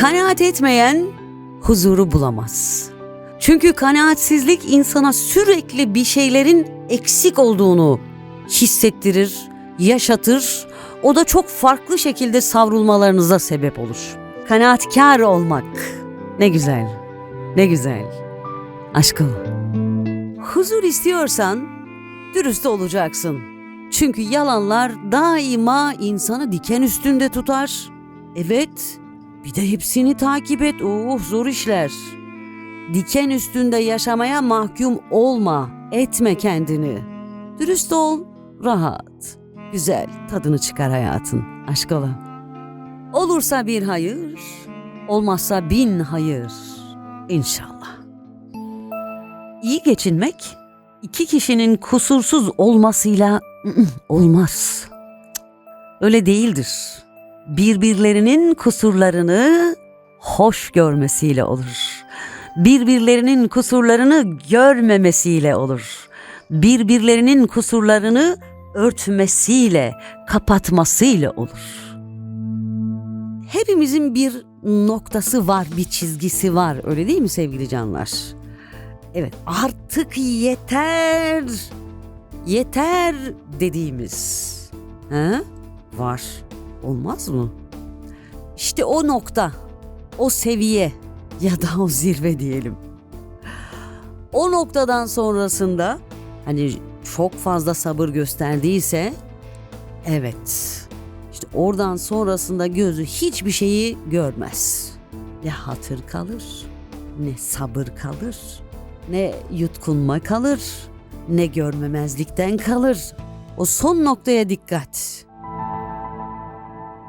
Kanaat etmeyen huzuru bulamaz. Çünkü kanaatsizlik insana sürekli bir şeylerin eksik olduğunu hissettirir, yaşatır. O da çok farklı şekilde savrulmalarınıza sebep olur. Kanaatkar olmak ne güzel, ne güzel. Aşkım. Huzur istiyorsan dürüst olacaksın. Çünkü yalanlar daima insanı diken üstünde tutar. Evet, bir de hepsini takip et. Oh zor işler. Diken üstünde yaşamaya mahkum olma. Etme kendini. Dürüst ol, rahat. Güzel, tadını çıkar hayatın. Aşk olan. Olursa bir hayır, olmazsa bin hayır. İnşallah. İyi geçinmek iki kişinin kusursuz olmasıyla olmaz. Öyle değildir. Birbirlerinin kusurlarını hoş görmesiyle olur. Birbirlerinin kusurlarını görmemesiyle olur. Birbirlerinin kusurlarını örtmesiyle, kapatmasıyla olur. Hepimizin bir noktası var, bir çizgisi var. Öyle değil mi sevgili canlar? Evet, artık yeter. Yeter dediğimiz. Ha? Var. Olmaz mı? İşte o nokta, o seviye ya da o zirve diyelim. O noktadan sonrasında hani çok fazla sabır gösterdiyse evet işte oradan sonrasında gözü hiçbir şeyi görmez. Ne hatır kalır, ne sabır kalır, ne yutkunma kalır, ne görmemezlikten kalır. O son noktaya dikkat.